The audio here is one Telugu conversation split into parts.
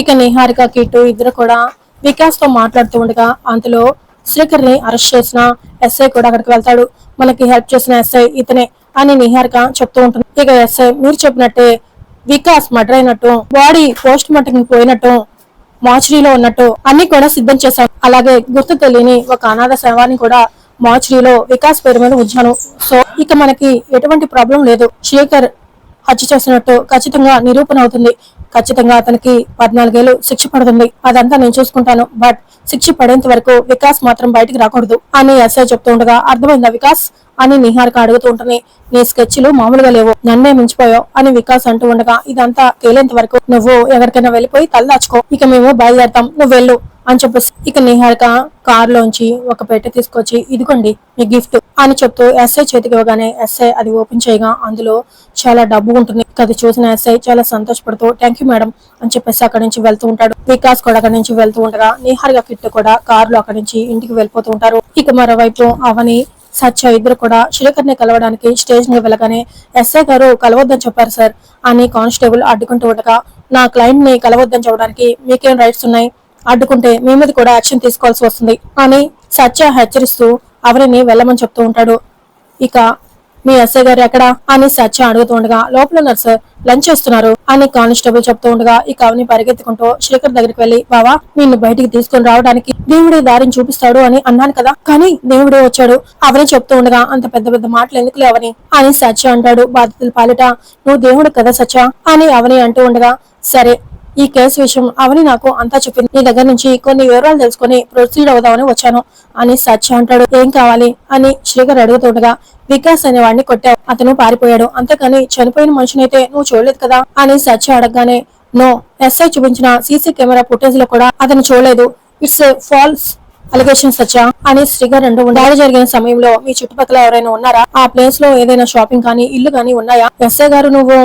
ఇక నిహారిక కిట్టు ఇద్దరు కూడా వికాస్తో మాట్లాడుతూ ఉండగా అందులో శ్రీకర్ని అరెస్ట్ చేసిన ఎస్ఐ కూడా అక్కడికి వెళ్తాడు. మనకి హెల్ప్ చేసిన ఎస్ఐ ఇతనే అని నిహారిక చెప్తూ ఉంటుంది. ఇక ఎస్ఐ మీరు చెప్పినట్టే వికాస్ మర్డర్ అయినట్టు బాడీ పోస్ట్ మార్టం పోయినట్టు మార్చురీలో ఉన్నట్టు అన్ని కూడా సిద్ధం చేశాం అలాగే గుర్తు తెలియని ఒక అనాథ శవాన్ని కూడా మార్చురీలో వికాస్ పేరు మీద ఉంచాను. సో ఇక మనకి ఎటువంటి ప్రాబ్లం లేదు. శేఖర్ హత్య చేసినట్టు ఖచ్చితంగా నిరూపణ అవుతుంది. ఖచ్చితంగా అతనికి పద్నాలుగేళ్ళు శిక్ష పడుతుంది. అదంతా నేను చూసుకుంటాను. బట్ శిక్ష పడేంత వరకు వికాస్ మాత్రం బయటికి రాకూడదు అని ఎస్ఐ చెప్తూ ఉండగా అర్థమైందా వికాస్? అని నిహారిక అడుగుతూ ఉంటుంది. నీ స్కెచ్లు మామూలుగా లేవు. నన్నే మించిపోయావు అని వికాస్ అంటూ ఉండగా ఇదంతా తేలేంత వరకు నువ్వు ఎవరికైనా వెళ్ళిపోయి తలదాచుకో. ఇక మేము బయలుదేరతాం. నువ్వు వెళ్ళు. అని చెప్పేసి ఇక నిహారిక కార్ లోంచి ఒక పెట్టె తీసుకొచ్చి ఇదిగోండి మీ గిఫ్ట్ అని చెప్తూ ఎస్ఐ చేతికి ఇవ్వగానే ఎస్ఐ అది ఓపెన్ చేయగా అందులో చాలా డబ్బు ఉంటుంది. అది చూసిన ఎస్ఐ చాలా సంతోషపడుతూ థ్యాంక్ యూ మేడం అని చెప్పేసి అక్కడి నుంచి వెళ్తూ ఉంటాడు. వికాస్ కూడా అక్కడి నుంచి వెళ్తూ ఉండగా నిహారిక కిట్ కూడా కార్లో అక్కడి నుంచి ఇంటికి వెళ్ళిపోతూ ఉంటారు. ఇక మరోవైపు అవని సత్య ఇద్దరు కూడా శ్రీకర్ని కలవడానికి స్టేజ్ని వెళ్ళగానే ఎస్ఐ గారు కలవద్దని చెప్పారు సార్ అని కానిస్టేబుల్ అడ్డుకుంటూ ఉండగా నా క్లయింట్ని కలవద్దని చెప్పడానికి మీకేం రైట్స్ ఉన్నాయి? అడ్డుకుంటే మీ మీద కూడా యాక్షన్ తీసుకోవాల్సి వస్తుంది. అని సత్య హెచ్చరిస్తూ అవరిని వెళ్ళమని చెప్తూ ఉంటాడు. ఇక మీ ఎస్ఐ గారు ఎక్కడా అని సత్య అడుగుతూ ఉండగా లోపల నర్సు లంచ్ చేస్తున్నారు అని కానిస్టేబుల్ చెప్తూ ఉండగా ఇక అవని పరిగెత్తుకుంటూ శేఖర్ దగ్గరికి వెళ్ళి బావా నిన్ను బయటికి తీసుకుని రావడానికి దేవుడి దారిని చూపిస్తాడు అని అన్నాను కదా. కానీ దేవుడే వచ్చాడు. అవని చెప్తూ ఉండగా అంత పెద్ద పెద్ద మాటలు ఎందుకు లేవని అని సత్య అంటాడు. బాధితుల పాలిట నువ్వు దేవుడు కదా సత్య అని అవని అంటూ ఉండగా సరే ఈ కేసు విషయం అవని నాకు అంతా చెప్పింది. నీ దగ్గర నుంచి కొన్ని వివరాలు తెలుసుకొని ప్రొసీడ్ అవుదామని వచ్చాను అని సత్య అంటాడు. ఏం కావాలి అని శ్రీకర్ అడుగుతుండగా వికాస్ అనే వాడిని కొట్టావు. అతను పారిపోయాడు. అంతేకాని చనిపోయిన మనిషినైతే నువ్వు చూడలేదు కదా అని సత్య అడగగానే నో ఎస్ఐ చూపించిన సీసీ కెమెరా ఫుటేజ్లో కూడా అతను చూడలేదు. ఇట్స్ ఫాల్స్ అలిగేషన్ సచ్చా అని శ్రీగారు అంటూ ఉండాలి. దాడి జరిగిన సమయంలో మీ చుట్టుపక్కల ఎవరైనా ఉన్నారా? ఆ ప్లేస్లో ఏదైనా షాపింగ్ కానీ ఇల్లు కానీ ఉన్నాయా? ఎస్ఐ గారు నువ్వు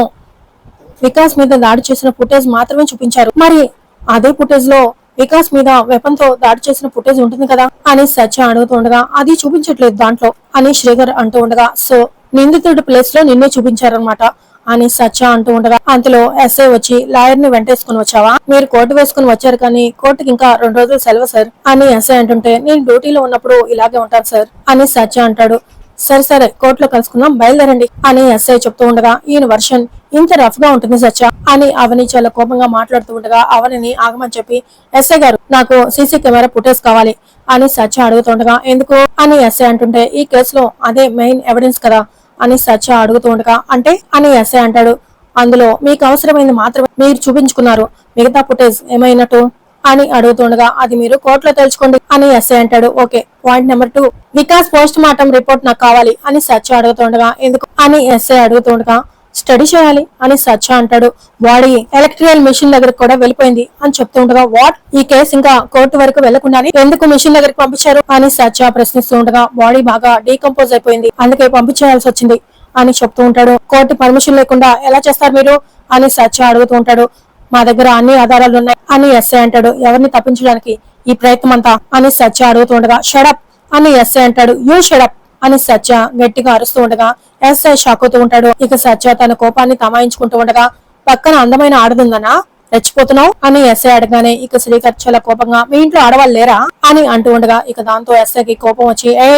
వికాస్ మీద దాడి చేసిన ఫుటేజ్ మాత్రమే చూపించారు. మరి అదే ఫుటేజ్లో వికాస్ మీద వెపన్తో దాడి చేసిన ఫుటేజ్ ఉంటుంది కదా? అని సత్య అడుగుతుండగా అది చూపించట్లేదు దాంట్లో అని శ్రీగర్ అంటూ ఉండగా సో నిందితుడి ప్లేస్లో నిన్నే చూపించారనమాట అని సత్య అంటూ ఉండగా అంతలో ఎస్ఐ వచ్చి లాయర్ని వెంటేసుకుని వచ్చావా? మీరు కోర్టు వేసుకుని వచ్చారు కానీ కోర్టుకి ఇంకా రెండు రోజులు సెలవు సార్ అని ఎస్ఐ అంటుంటే నేను డ్యూటీలో ఉన్నప్పుడు ఇలాగే ఉంటాను సార్ అని సత్య అంటాడు. సరే సరే కోర్టులో కలుసుకుందాం బయలుదేరండి అని ఎస్ఐ చెప్తూ ఉండగా ఈయన వర్షన్ ఇంత రఫ్గా ఉంటుంది సత్య అని అవని చాలా కోపంగా మాట్లాడుతూ ఉండగా అవనిని ఆగమని చెప్పి ఎస్ఐ గారు నాకు సీసీ కెమెరా ఫుటేజ్ కావాలి అని సత్య అడుగుతుండగా ఎందుకు అని ఎస్ఐ అంటుంటే ఈ కేసులో అదే మెయిన్ ఎవిడెన్స్ కదా అని సత్య అడుగుతూ ఉండగా అంటే అని ఎస్ఐ అంటాడు అందులో మీకు అవసరమైంది మాత్రమే మీరు చూపించుకున్నారు మిగతా ఫుటేజ్ ఏమైనట్టు? అని అడుగుతుండగా అది మీరు కోర్టులో తెలుసుకోండి అని ఎస్ఐ అంటాడు. Okay point number two. Vikas post mortem report నాకు కావాలి అని సత్య అడుగుతుండగా ఎందుకు అని ఎస్ఐ అడుగుతుండగా స్టడీ చేయాలి అని సత్య అంటాడు. బాడీ ఎలక్ట్రికల్ మిషన్ దగ్గరకు కూడా వెళ్ళిపోయింది అని చెప్తూ ఉండగా వాట్? ఈ కేసు ఇంకా కోర్టు వరకు వెళ్ళకుండానే ఎందుకు మిషన్ దగ్గరకు పంపించారు అని సత్య ప్రశ్నిస్తూ ఉండగా బాడీ బాగా డీకంపోజ్ అయిపోయింది. అందుకే పంపించేయాల్సి వచ్చింది అని చెప్తూ ఉంటాడు. కోర్టు పర్మిషన్ లేకుండా ఎలా చేస్తారు మీరు అని సత్య అడుగుతూ ఉంటాడు. మా దగ్గర అన్ని ఆధారాలు ఉన్నాయి అని ఎస్ఐ అంటాడు. ఎవరిని తప్పించడానికి ఈ ప్రయత్నం అంతా అని సత్య అడుగుతుండగా షడప్ అని ఎస్ఐ అంటాడు. యూ షడప్ అని సత్య గట్టిగా అరుస్తూ ఉండగా ఎస్ఐ షాక్ అవుతూ ఉంటాడు. ఇక సత్య తన కోపాన్ని తమాయించుకుంటూ ఉండగా పక్కన అందమైన ఆడదుందనా? రెచ్చిపోతున్నావు? అని ఎస్ఐ అడగానే ఇక శ్రీకర్ చాలా కోపంగా మీ ఇంట్లో ఆడవాళ్ళు లేరా? అని అంటూ ఉండగా ఇక దాంతో ఎస్ఐకి కోపం వచ్చి ఏ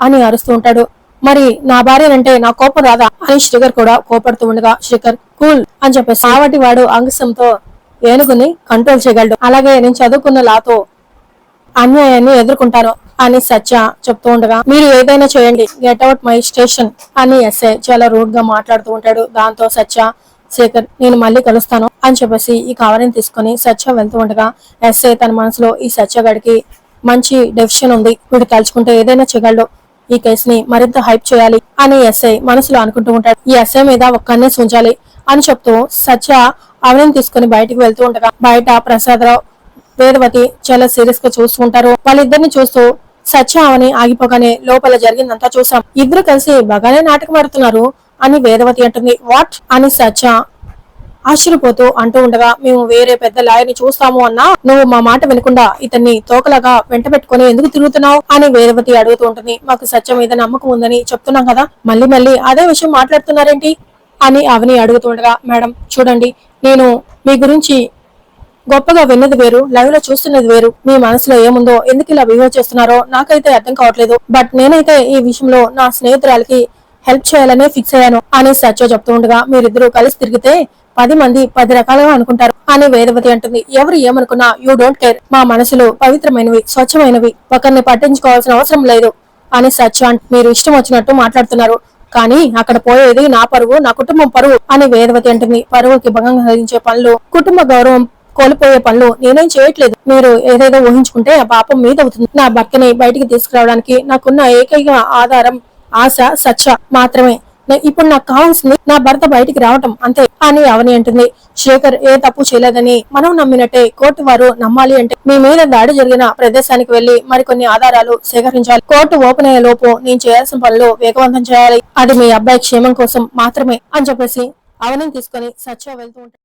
అని అరుస్తూ ఉంటాడు. మరి నా భార్యనంటే నా కోపం రాదా? అని శ్రీకర్ కూడా కోపడుతూ ఉండగా శ్రీకర్ కూల్ అని చెప్పేసి కాబట్టి వాడు అంగసంతో ఏనుగుని కంట్రోల్ చేయగలడు. అలాగే నేను చదువుకున్న లాతో అన్యాయాన్ని ఎదుర్కొంటాను అని సత్య చెప్తూ ఉండగా మీరు ఏదైనా చేయండి. గెట్ అవుట్ మై స్టేషన్ అని ఎస్ఐ చాలా రూడ్గా మాట్లాడుతూ ఉంటాడు. దాంతో సత్య శేఖర్ నేను మళ్ళీ కలుస్తాను అని చెప్పేసి ఈ కవర్ని తీసుకుని సత్య వెళ్తూ ఉండగా ఎస్ఐ తన మనసులో ఈ సత్య గడికి మంచి డెసిషన్ ఉంది. వీడు తలుచుకుంటే ఏదైనా చేయగలడు. ఈ కేసుని మరింత హైప్ చేయాలి అని ఎస్ఐ మనసులో అనుకుంటూ ఉంటాడు. ఈ ఎస్ఐ మీద ఒక్కనే ఉంచాలి అని చెప్తూ సత్య అవనిని తీసుకుని బయటికి వెళ్తూ ఉండగా బయట ప్రసాదరావు వేదవతి చాలా సీరియస్గా చూస్తూ ఉంటారు. వాళ్ళిద్దరిని చూస్తూ సత్య అవని ఆగిపోగానే లోపల జరిగిందంతా చూసాం ఇద్దరు కలిసి బాగానే నాటకం ఆడుతున్నారు అని వేదవతి అంటుంది. వాట్? అని సత్య ఆశ్చర్యపోతూ అంటూ ఉండగా మేము వేరే పెద్ద లాయర్ని చూస్తాము అన్నా నువ్వు మా మాట వినకుండా ఇతన్ని తోకలాగా వెంట పెట్టుకుని ఎందుకు తిరుగుతున్నావు? అని వేదవతి అడుగుతూ ఉంటుంది. మాకు సత్యం మీద నమ్మకం ఉందని చెప్తున్నాం కదా మళ్ళీ మళ్ళీ అదే విషయం మాట్లాడుతున్నారేంటి? అని అవని అడుగుతుండగా మేడం చూడండి నేను మీ గురించి గొప్పగా విన్నది వేరు లైవ్లో చూస్తున్నది వేరు. మీ మనసులో ఏముందో ఎందుకు ఇలా బిహేవ్ చేస్తున్నారో నాకైతే అర్థం కావట్లేదు. బట్ నేనైతే ఈ విషయంలో నా స్నేహితురాలకి హెల్ప్ చేయాలనే ఫిక్స్ అయ్యాను అని సత్య చెప్తూ ఉండగా మీరిద్దరూ కలిసి తిరిగితే పది మంది పది రకాలుగా అనుకుంటారు. అని వేదవతి అంటుంది. ఎవరు ఏమనుకున్నా యూ డోంట్ కేర్ మా మనసులు పవిత్రమైనవి స్వచ్ఛమైనవి ఒకరిని పట్టించుకోవాల్సిన అవసరం లేదు అని సత్య మీరు ఇష్టం వచ్చినట్టు మాట్లాడుతున్నారు. కానీ అక్కడ పోయేది నా పరువు నా కుటుంబం పరువు అని వేదవతి అంటుంది. పరువుకి భంగం కలిగించే పనులు కుటుంబ గౌరవం కోల్పోయే పనులు నేనేం చేయట్లేదు. మీరు ఏదేదో ఊహించుకుంటే ఆ పాపం మీద అవుతుంది నా భర్తని బయటికి తీసుకురావడానికి నాకున్న ఏకైక ఆధారం ఆశ సత్య మాత్రమే. ఇప్పుడు నాకు కావాల్సింది నా భర్త బయటికి రావటం అంతే. అని అవని అంటుంది. శేఖర్ ఏ తప్పు చేయలేదని మనం నమ్మినట్టే కోర్టు వారు నమ్మాలి అంటే మీ మీద దాడి జరిగిన ప్రదేశానికి వెళ్ళి మరికొన్ని ఆధారాలు సేకరించాలి. కోర్టు ఓపెన్ అయ్యే లోపు నేను చేయాల్సిన పనులు వేగవంతం చేయాలి. అది మీ అబ్బాయి క్షేమం కోసం మాత్రమే అని చెప్పేసి అవనం తీసుకొని సత్య వెళ్తూ ఉంటాడు.